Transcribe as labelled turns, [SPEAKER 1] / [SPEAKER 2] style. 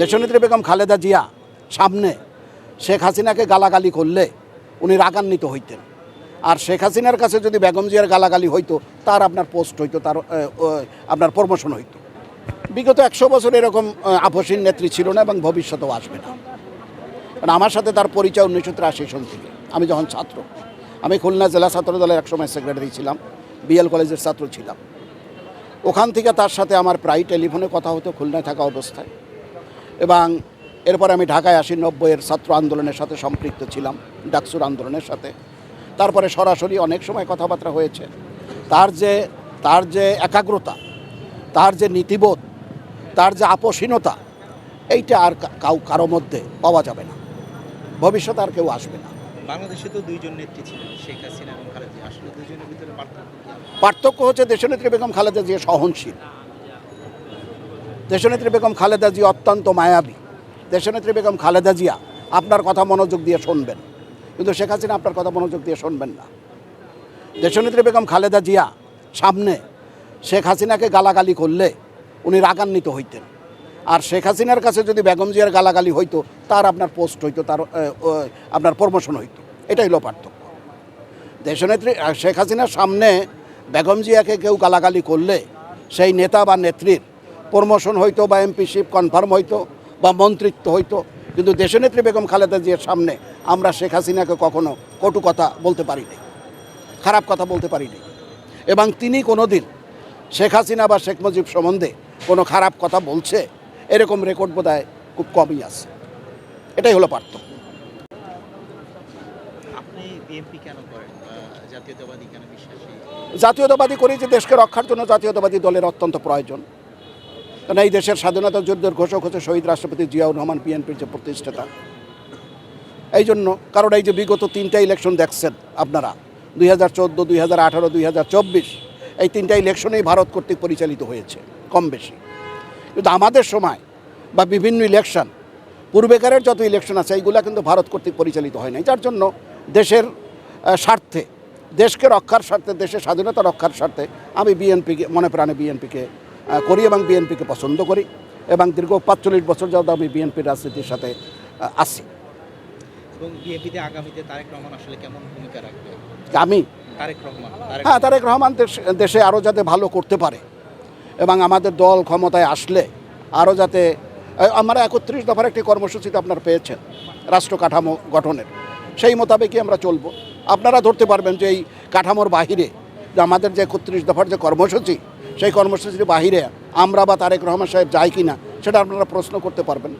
[SPEAKER 1] দেশনেত্রী বেগম খালেদা জিয়া সামনে শেখ হাসিনাকে গালাগালি করলে উনি রাগান্বিত হইতেন। আর শেখ হাসিনার কাছে যদি বেগম জিয়ার গালাগালি হইতো, তার আপনার পোস্ট হইতো, তার আপনার প্রমোশন হইতো। বিগত একশো বছর এরকম আপসীন নেত্রী ছিল না এবং ভবিষ্যতেও আসবে না। কারণ আমার সাথে তার পরিচয় উনিশশো তিরাশি সন থেকে। আমি যখন ছাত্র, আমি খুলনা জেলা ছাত্র দলের একসময় সেক্রেটারি ছিলাম, বিএল কলেজের ছাত্র ছিলাম। ওখান থেকে তার সাথে আমার প্রায় টেলিফোনে কথা হতো, খুলনায় থাকা অবস্থায়। এবং এরপর আমি ঢাকায় আসি নব্বইয়ের ছাত্র আন্দোলনের সাথে সম্পৃক্ত ছিলাম ডাকসুর আন্দোলনের সাথে। তারপরে সরাসরি অনেক সময় কথাবার্তা হয়েছে। তার যে তার যে একাগ্রতা তার যে নীতিবোধ তার যে আপসীনতা এইটা আর কাউ কারও মধ্যে পাওয়া যাবে না। ভবিষ্যতে আর কেউ আসবে না।
[SPEAKER 2] বাংলাদেশে তো দুইজন নেত্রী ছিলেন শেখ হাসিনা এবং খালেদা জিয়া। আসলে দুইজনের ভিতরে পার্থক্য?
[SPEAKER 1] পার্থক্য হচ্ছে দেশনেত্রী বেগম খালেদা জিয়া সহনশীল। দেশনেত্রী বেগম খালেদা জিয়া অত্যন্ত মায়াবী। দেশনেত্রী বেগম খালেদা জিয়া আপনার কথা মনোযোগ দিয়ে শুনবেন। কিন্তু শেখ হাসিনা আপনার কথা মনোযোগ দিয়ে শুনবেন না। দেশনেত্রী বেগম খালেদা জিয়া সামনে শেখ হাসিনাকে গালাগালি করলে উনি রাগান্বিত হইতেন। আর শেখ হাসিনার কাছে যদি বেগম জিয়ার গালাগালি হইতো, তার আপনার পোস্ট হইতো, তার আপনার প্রমোশন হইতো। এটাই হলো পার্থক্য। দেশনেত্রী শেখ হাসিনার সামনে বেগম জিয়াকে কেউ গালাগালি করলে সেই নেতা বা নেত্রীর প্রমোশন হইতো বা এমপিশিপ কনফার্ম হইতো বা মন্ত্রিত্ব হইতো কিন্তু দেশনেত্রী বেগম খালেদা জিয়ার সামনে আমরা শেখ হাসিনাকে কখনো কটু কথা বলতে পারিনি খারাপ কথা বলতে পারিনি। এবং তিনি কোনো দিন শেখ হাসিনা বা শেখ মুজিব সম্বন্ধে কোনো খারাপ কথা বলছে এরকম রেকর্ড বোধ খুব কমই আছে। এটাই হলো পার্থক্য।
[SPEAKER 2] জাতীয়তাবাদী
[SPEAKER 1] করি যে দেশকে রক্ষার জন্য জাতীয়তাবাদী দলের অত্যন্ত প্রয়োজন। কারণ এই দেশের স্বাধীনতা যুদ্ধের ঘোষক হচ্ছে শহীদ রাষ্ট্রপতি জিয়াউর রহমান, বিএনপির যে প্রতিষ্ঠাতা। এই জন্য কারণ এই যে বিগত তিনটা ইলেকশন দেখছেন আপনারা, দুই হাজার চোদ্দ, দুই হাজার আঠারো, দুই হাজার চব্বিশ, এই তিনটা ইলেকশনেই ভারত কর্তৃক পরিচালিত হয়েছে, কম বেশি। কিন্তু আমাদের সময় বা বিভিন্ন ইলেকশন পূর্বেকারের যত ইলেকশন আছে, এইগুলো কিন্তু ভারত কর্তৃক পরিচালিত হয় নাই। যার জন্য দেশের স্বার্থে, দেশকে রক্ষার স্বার্থে, দেশের স্বাধীনতা রক্ষার স্বার্থে আমি বিএনপিকে, মনে প্রাণে বিএনপিকে করি এবং বিএনপিকে পছন্দ করি এবং দীর্ঘ পাঁচচল্লিশ বছর যাবত আমি বিএনপির রাজনীতির সাথে আছি।
[SPEAKER 2] এবং বিএনপিতে আগামীতে তারেক রহমান আসলে কেমন ভূমিকা রাখবে?
[SPEAKER 1] আমি?
[SPEAKER 2] তারেক রহমান
[SPEAKER 1] হ্যাঁ তারেক রহমান দেশ- দেশে আরও যাতে ভালো করতে পারে এবং আমাদের দল ক্ষমতায় আসলে আরও যাতে আমরা একত্রিশ দফার একটি কর্মসূচিতে আপনার পেয়েছেন রাষ্ট্র কাঠামো গঠনের। সেই মোতাবেকই আমরা চলবো। আপনারা ধরতে পারবেন যে এই কাঠামোর বাহিরে যে আমাদের যে একত্রিশ দফার যে কর্মসূচি সেই কর্মসূচির বাহিরে আমরা বা তারেক রহমান সাহেব যাই কি না সেটা আপনারা প্রশ্ন করতে পারবেন।